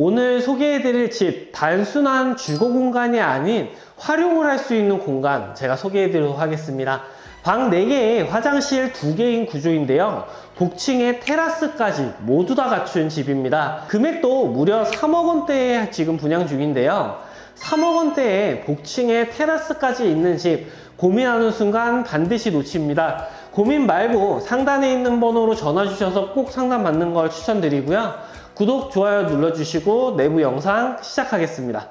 오늘 소개해드릴 집 단순한 주거 공간이 아닌 활용을 할 수 있는 공간 제가 소개해드리도록 하겠습니다. 방 4개에 화장실 2개인 구조인데요. 복층에 테라스까지 모두 다 갖춘 집입니다. 금액도 무려 3억 원대에 지금 분양 중인데요. 3억 원대에 복층에 테라스까지 있는 집 고민하는 순간 반드시 놓칩니다. 고민 말고 상단에 있는 번호로 전화 주셔서 꼭 상담 받는 걸 추천드리고요. 구독, 좋아요 눌러주시고 내부 영상 시작하겠습니다.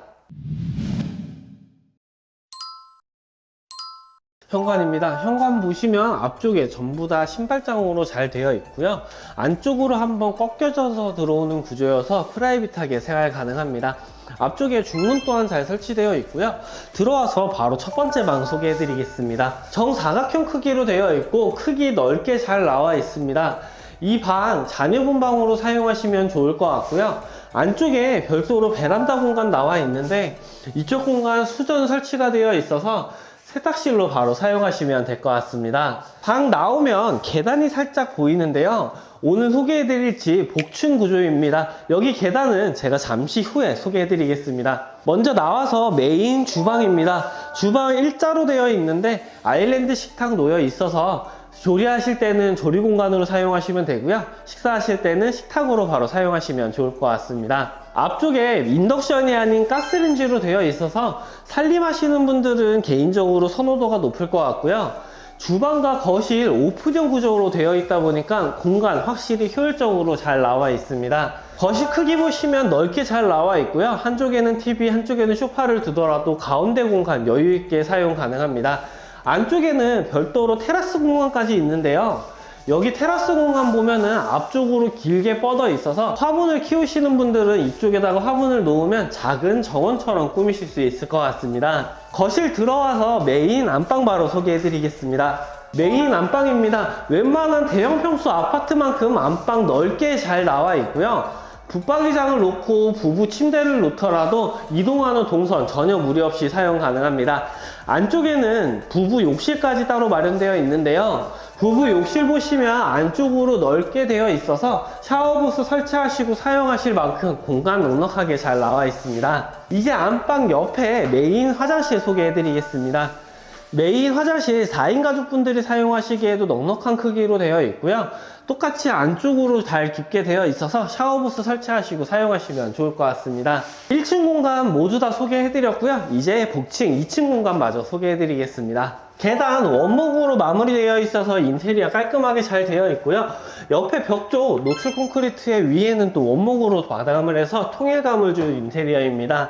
현관입니다. 현관 보시면 앞쪽에 전부 다 신발장으로 잘 되어 있고요. 안쪽으로 한번 꺾여져서 들어오는 구조여서 프라이빗하게 생활 가능합니다. 앞쪽에 중문 또한 잘 설치되어 있고요. 들어와서 바로 첫 번째 방 소개해 드리겠습니다. 정사각형 크기로 되어 있고 크기 넓게 잘 나와 있습니다. 이 방 자녀분 방으로 사용하시면 좋을 것 같고요. 안쪽에 별도로 베란다 공간 나와 있는데 이쪽 공간 수전 설치가 되어 있어서 세탁실로 바로 사용하시면 될 것 같습니다. 방 나오면 계단이 살짝 보이는데요. 오늘 소개해드릴 집 복층 구조입니다. 여기 계단은 제가 잠시 후에 소개해드리겠습니다. 먼저 나와서 메인 주방입니다. 주방 일자로 되어 있는데 아일랜드 식탁 놓여 있어서 조리하실 때는 조리 공간으로 사용하시면 되고요. 식사하실 때는 식탁으로 바로 사용하시면 좋을 것 같습니다. 앞쪽에 인덕션이 아닌 가스렌지로 되어 있어서 살림하시는 분들은 개인적으로 선호도가 높을 것 같고요. 주방과 거실 오픈형 구조로 되어 있다 보니까 공간 확실히 효율적으로 잘 나와 있습니다. 거실 크기 보시면 넓게 잘 나와 있고요. 한쪽에는 TV, 한쪽에는 소파를 두더라도 가운데 공간 여유 있게 사용 가능합니다. 안쪽에는 별도로 테라스 공간까지 있는데요. 여기 테라스 공간 보면은 앞쪽으로 길게 뻗어 있어서 화분을 키우시는 분들은 이쪽에다가 화분을 놓으면 작은 정원처럼 꾸미실 수 있을 것 같습니다. 거실 들어와서 메인 안방 바로 소개해 드리겠습니다. 메인 안방입니다. 웬만한 대형 평수 아파트만큼 안방 넓게 잘 나와 있고요. 붙박이장을 놓고 부부 침대를 놓더라도 이동하는 동선 전혀 무리 없이 사용 가능합니다. 안쪽에는 부부 욕실까지 따로 마련되어 있는데요. 부부 욕실 보시면 안쪽으로 넓게 되어 있어서 샤워부스 설치하시고 사용하실 만큼 공간 넉넉하게 잘 나와 있습니다. 이제 안방 옆에 메인 화장실 소개해 드리겠습니다. 메인 화장실 4인 가족분들이 사용하시기에도 넉넉한 크기로 되어 있고요. 똑같이 안쪽으로 잘 깊게 되어 있어서 샤워부스 설치하시고 사용하시면 좋을 것 같습니다. 1층 공간 모두 다 소개해드렸고요. 이제 복층 2층 공간 마저 소개해드리겠습니다. 계단 원목으로 마무리되어 있어서 인테리어 깔끔하게 잘 되어 있고요. 옆에 벽 쪽 노출 콘크리트의 위에는 또 원목으로 마감을 해서 통일감을 준 인테리어입니다.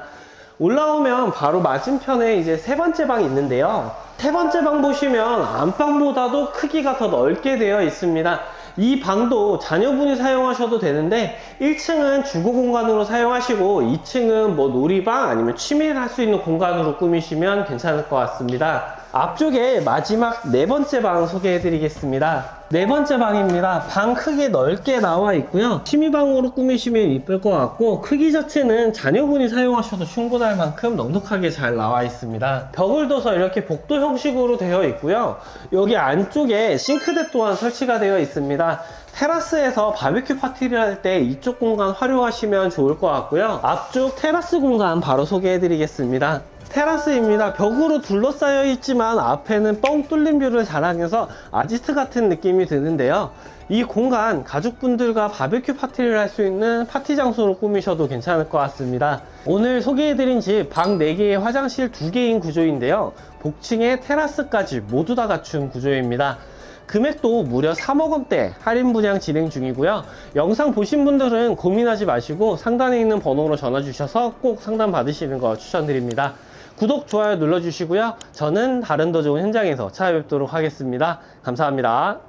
올라오면 바로 맞은편에 이제 세 번째 방이 있는데요. 세 번째 방 보시면 안방보다도 크기가 더 넓게 되어 있습니다. 이 방도 자녀분이 사용하셔도 되는데 1층은 주거 공간으로 사용하시고 2층은 뭐 놀이방 아니면 취미를 할 수 있는 공간으로 꾸미시면 괜찮을 것 같습니다. 앞쪽에 마지막 네 번째 방 소개해 드리겠습니다. 네 번째 방입니다. 방 크게 넓게 나와 있고요. 취미방으로 꾸미시면 이쁠 것 같고 크기 자체는 자녀분이 사용하셔도 충분할 만큼 넉넉하게 잘 나와 있습니다. 벽을 둬서 이렇게 복도 형 식으로 되어 있고요. 여기 안쪽에 싱크대 또한 설치가 되어 있습니다. 테라스에서 바베큐 파티를 할 때 이쪽 공간 활용하시면 좋을 것 같고요. 앞쪽 테라스 공간 바로 소개해 드리겠습니다. 테라스입니다. 벽으로 둘러싸여 있지만 앞에는 뻥 뚫린 뷰를 자랑해서 아지트 같은 느낌이 드는데요. 이 공간 가족분들과 바베큐 파티를 할 수 있는 파티 장소로 꾸미셔도 괜찮을 것 같습니다. 오늘 소개해드린 집 방 4개에 화장실 2개인 구조인데요. 복층에 테라스까지 모두 다 갖춘 구조입니다. 금액도 무려 3억 원대 할인 분양 진행 중이고요. 영상 보신 분들은 고민하지 마시고 상단에 있는 번호로 전화 주셔서 꼭 상담 받으시는 거 추천드립니다. 구독, 좋아요 눌러주시고요. 저는 다른 더 좋은 현장에서 찾아뵙도록 하겠습니다. 감사합니다.